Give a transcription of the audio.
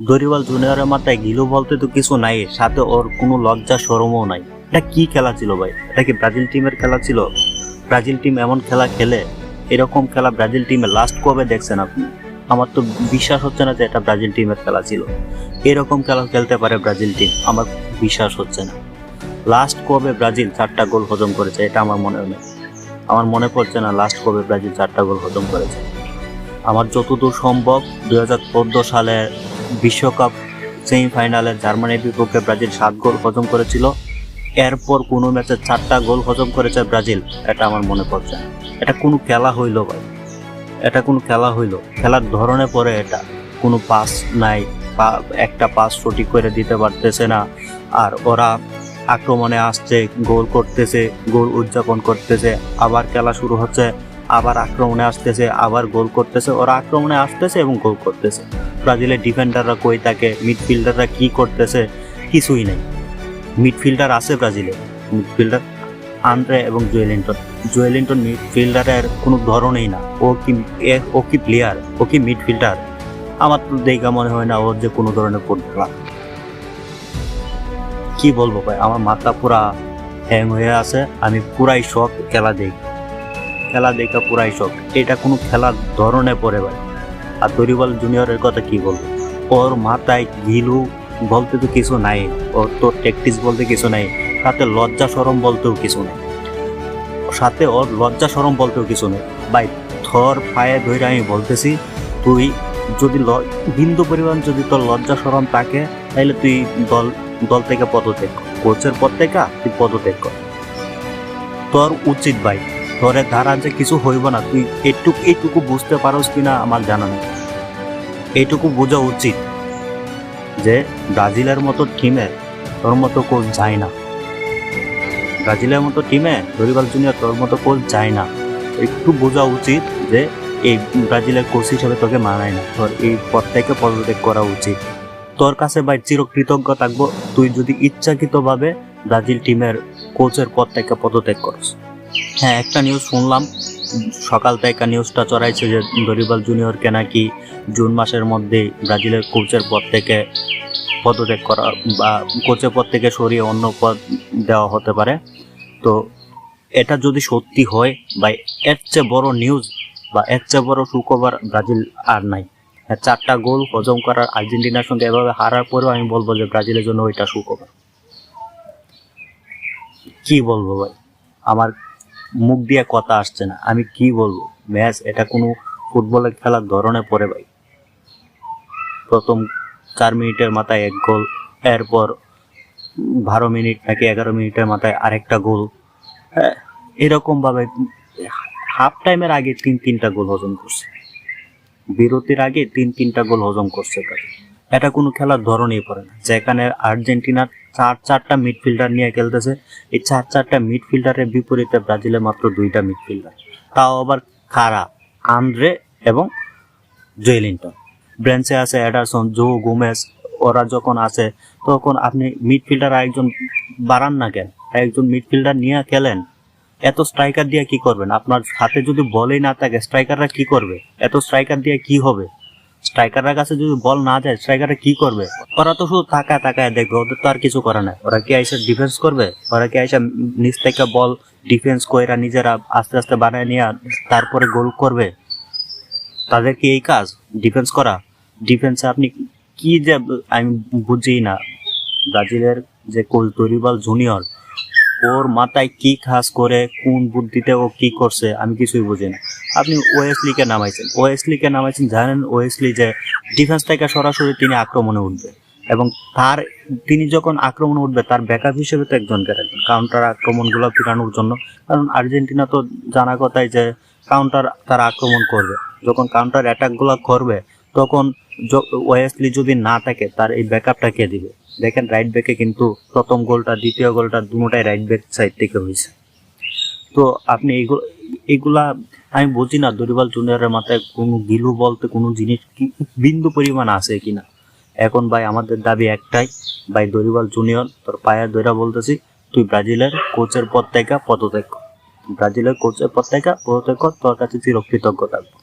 দরিওয়াল জুনিয়রের মাথায় গিলু বলতে তো কিছু নাই, সাথে ওর কোনো লজ্জা সরমও নাই। এটা কি খেলা ছিল ভাই? এটা কি ব্রাজিল টিমের খেলা ছিল? ব্রাজিল টিম এমন খেলা খেলে, এরকম খেলা ব্রাজিল টিমে লাস্ট কবে দেখছেন আপনি? আমার তো বিশ্বাস হচ্ছে না যে এটা ব্রাজিল টিমের খেলা ছিল। এরকম খেলা খেলতে পারে ব্রাজিল টিম, আমার বিশ্বাস হচ্ছে না। লাস্ট কবে ব্রাজিল চারটা গোল হজম করেছে, এটা আমার মনে নেই। আমার মনে পড়ছে না লাস্ট কবে ব্রাজিল চারটা গোল হজম করেছে। আমার যতদূর সম্ভব দু হাজার চোদ্দ সালে বিশ্বকাপ সেমিফাইনালে জার্মানির বিপক্ষে ব্রাজিল সাত গোল হজম করেছিল। এরপর কোনো ম্যাচে চারটা গোল হজম করেছে ব্রাজিল। এটা আমার মনে পড়ছে এটা কোনো খেলা হইল ভাই। এটা কোনো খেলা হইল। খেলার ধরনে পরে এটা। কোনো পাস নাই, পা- একটা পাস সঠিক করে দিতে পারতেছে না। আর ওরা আক্রমণে আসছে, গোল করতেছে, গোল উদযাপন করতেছে। আবার খেলা শুরু হচ্ছে। আবার আক্রমণে আসতেছে, আবার গোল করতেছে। ওরা আক্রমণে আসতেছে এবং গোল করতেছে। ব্রাজিলের ডিফেন্ডাররা কই থাকে, মিডফিল্ডাররা কি করতেছে, কিছুই নেই। মিডফিল্ডার আছে ব্রাজিলে। মিডফিল্ডার আন্দ্রে এবং জুয়েলিন্টন জুয়েলিন্টন মিডফিল্ডারের কোনো ধরনেই না। ও কি ও কি প্লেয়ার ও কি মিডফিল্ডার? আমার তো দেখা মনে হয় না ওর যে কোনো ধরনের ফুটবলার কি বলব ভাই, আমার মাথা পুরা হ্যাং হয়ে আছে। আমি পুরাই শখ খেলা দেখি। খেলা দেখা পুরাই শখ। এটা কোনো খেলার ধরনে পড়ে ভাই আর দরিবাল জুনিয়রের কথা কি বলব? ওর মাথায় গিলু বলতে তো কিছু নাই। ওর তো ট্যাকটিস বলতে কিছু নাই। সাথে লজ্জা সরম বলতেও কিছু নেই। সাথে ওর লজ্জা সরম বলতেও কিছু নেই। ভাই, থর পায়ে ধরে আমি বলতেছি, তুই যদি বিন্দু পরিমাণ যদি তোর লজ্জা সরম থাকে তাহলে তুই দল দল থেকে পদত্যাগ কোচের পদ থেকে তুই পদত্যাগ কর। তোর উচিত ভাই তোরে ধারা যে কিছু হইব না। তুই এইটুকু এইটুকু বুঝতে পারোস কি না আমার জানা নেই। এইটুকু বোঝা উচিত যে ব্রাজিলের মতো টিমে তোর মতো কোচ যায় না। ব্রাজিলের মতো টিমে দরিবাল জুনিয়র তোর মতো কোচ যায় না। একটু বোঝা উচিত যে এই ব্রাজিলের কোচ হিসেবে তোকে মানায় না। তোর এই পদ থেকে পদত্যাগ করা উচিত। তোর কাছে ভাই চিরকৃতজ্ঞ থাকব। তুই যদি ইচ্ছাকৃতভাবে ব্রাজিল টিমের কোচের পদ থেকে পদত্যাগ করস। হ্যাঁ একটা নিউজ শুনলাম। সকাল থেকে নিউজটা চড়াইছে যে দরিবাল জুনিয়রকে নাকি জুন মাসের মধ্যেই ব্রাজিলের কোচের পদ থেকে পদত্যাগ করা বা কোচের পদ থেকে সরিয়ে অন্য পদ দেওয়া হতে পারে। তো এটা যদি সত্যি হয় বা এর চেয়ে বড় নিউজ বা এর চেয়ে বড় সুখবর ব্রাজিল আর নাই। হ্যাঁ, চারটা গোল হজম করার আর্জেন্টিনার সঙ্গে এভাবে হারার পরেও আমি বলব যে ব্রাজিলের জন্য ওইটা সুখবর। কি বলব ভাই? আমার মুখ দিয়ে কথা আসছে না। আমি কি বলব? ম্যাচ এটা কোনো ফুটবলের খেলার ধরনে পড়ে ভাই। প্রথম চার মিনিটের মাথায় এক গোল এরপর বারো মিনিট নাকি এগারো মিনিটের মাথায় আরেকটা গোল। হ্যাঁ, এরকম ভাবে হাফ টাইমের আগে তিন তিনটা গোল হজম করছে। বিরতির আগে তিন তিনটা গোল হজম করছে তারা। এটা কোনো খেলার ধরনই পড়ে না। যেখানে আর্জেন্টিনার চার চারটা মিডফিল্ডার নিয়ে খেলতেছে, এই চার চারটা মিডফিল্ডারের বিপরীতে ব্রাজিলের মাত্র দুইটা মিডফিল্ডার। তাও আবার খারা, আন্দ্রে এবং জুয়েলিন্টন ব্রেঞ্চে আছে অ্যাডারসন, জো গোমেস ওরা যখন আছে, তখন আপনি মিডফিল্ডার একজন বাড়ান না কেন? একজন মিডফিল্ডার নিয়ে খেলেন, এত স্ট্রাইকার দিয়ে কি করবেন? আপনার হাতে যদি বলেই না থাকে, স্ট্রাইকাররা কি করবে? এত স্ট্রাইকার দিয়ে কি হবে? স্ট্রাইকাররা কাছে যদি বল না যায় স্ট্রাইকাররা কি করবে? ওরা তো শুধু তাকায় তাকায় দেখবে, ওদের তো আর কিছু করে না। ওরা কি আইসা ডিফেন্স করবে? ওরা কি আইসা নিচ থেকে বল ডিফেন্স কইরা নিজেরা আস্তে আস্তে বানায় নিয়ে তারপরে গোল করবে? তাদের কি এই কাজ? ডিফেন্স করা? ডিফেন্সে আপনি কি যে, আমি বুঝি না। ব্রাজিলের যে কোচ দরিবাল জুনিয়র ওর মাথায় কি খাস করে, কোন বুদ্ধিতে ও কি করছে, আমি কিছুই বুঝি না। আপনি ওয়েসলিকে নামাইছেন? ওয়েসলিকে নামাইছেন জানেন ওয়েসলি যে ডিফেন্স থেকে সরাসরি তিনি আক্রমণে উঠবে এবং তার, তিনি যখন আক্রমণে উঠবে, তার ব্যাকআপ হিসেবে তো একজনকে রাখবেন? কাউন্টার আক্রমণগুলো ফিরানোর জন্য। কারণ আর্জেন্টিনা তো জানা কথাই যে কাউন্টার তারা আক্রমণ করবে। যখন কাউন্টার অ্যাটাকগুলো করবে তখন ওয়েসলি যদি না থাকে, তার এই ব্যাকআপটা কে দিবে? দেখেন রাইট ব্যাকে কিন্তু প্রথম গোলটা, দ্বিতীয় গোলটা দুটোটাই রাইট ব্যাক সাইড থেকে হয়েছে। তো আপনি এগুলো এগুলা আমি বুঝি না, দরিবাল জুনিয়রের মাথায় কোনো গিলু বলতে কোনো জিনিস কি বিন্দু পরিমাণ আছে কিনা? এখন ভাই, আমাদের দাবি একটাই, ভাই, দরিবাল জুনিয়র, তোর পায়ের দইরা বলতেছি, তুই ব্রাজিলের কোচের পদ থেকে পদত্যাগ ব্রাজিলের কোচের পদ থেকে পদত্যাগ তোর কাছে চিরকৃতজ্ঞ থাকব।